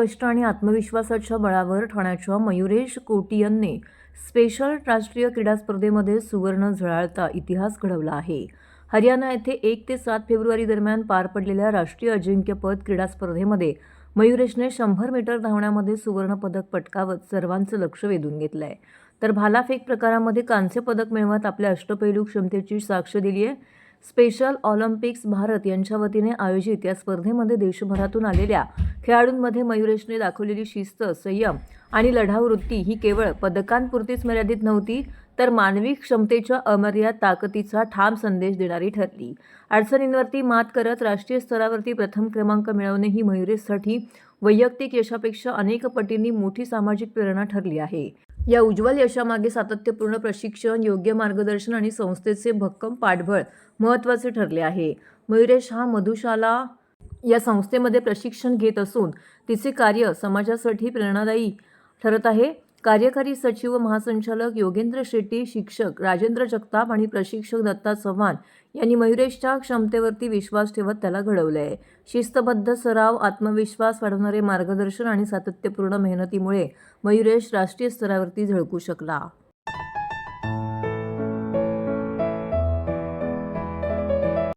कष्ट आणि आत्मविश्वासाच्या बळावर ठाण्याच्या मयुरेश कोटियनने स्पेशल राष्ट्रीय क्रीडा स्पर्धेमध्ये सुवर्ण झळाळता इतिहास घडवला आहे. हरियाणा येथे एक ते सात फेब्रुवारी दरम्यान पार पडलेल्या राष्ट्रीय अजिंक्यपद क्रीडा स्पर्धेमध्ये मयुरेशने शंभर मीटर धावण्यामध्ये सुवर्ण पदक पटकावत सर्वांचं लक्ष वेधून घेतलं आहे तर भालाफेक प्रकारामध्ये कांस्य पदक मिळवत आपल्या अष्टपैलू क्षमतेची साक्ष दिली आहे स्पेशल ऑलिम्पिक्स भारत यांच्या वतीने आयोजित या स्पर्धेमध्ये देशभरातून आलेल्या खेळाडूंमध्ये मयुरेशने दाखवलेली शिस्त संयम आणि लढाऊ वृत्ती ही केवळ पदकांपुरतीच मर्यादित नव्हती तर मानवी क्षमतेच्या अमर्याद ताकदीचा ठाम संदेश देणारी ठरली. अडचणींवरती मात करत राष्ट्रीय स्तरावरती प्रथम क्रमांक मिळवणे ही मयुरेशसाठी वैयक्तिक यशापेक्षा अनेक पटींनी मोठी सामाजिक प्रेरणा ठरली आहे. या उज्ज्वल यशामागे सातत्यपूर्ण प्रशिक्षण योग्य मार्गदर्शन आणि संस्थेचे भक्कम पाठबळ महत्त्वाचे ठरले आहे. मयुरेश हा मधुशाला या संस्थेमध्ये प्रशिक्षण घेत असून तिचे कार्य समाजासाठी प्रेरणादायी ठरत आहे. कार्यकारी सचिव व महासंचालक योगेंद्र शेट्टी शिक्षक राजेंद्र जगताप आणि प्रशिक्षक दत्ता चव्हाण यांनी मयुरेशच्या क्षमतेवरती विश्वास ठेवत त्याला घडवलं आहे शिस्तबद्ध सराव आत्मविश्वास वाढवणारे मार्गदर्शन आणि सातत्यपूर्ण मेहनतीमुळे मयुरेश राष्ट्रीय स्तरावरती झळकू शकला.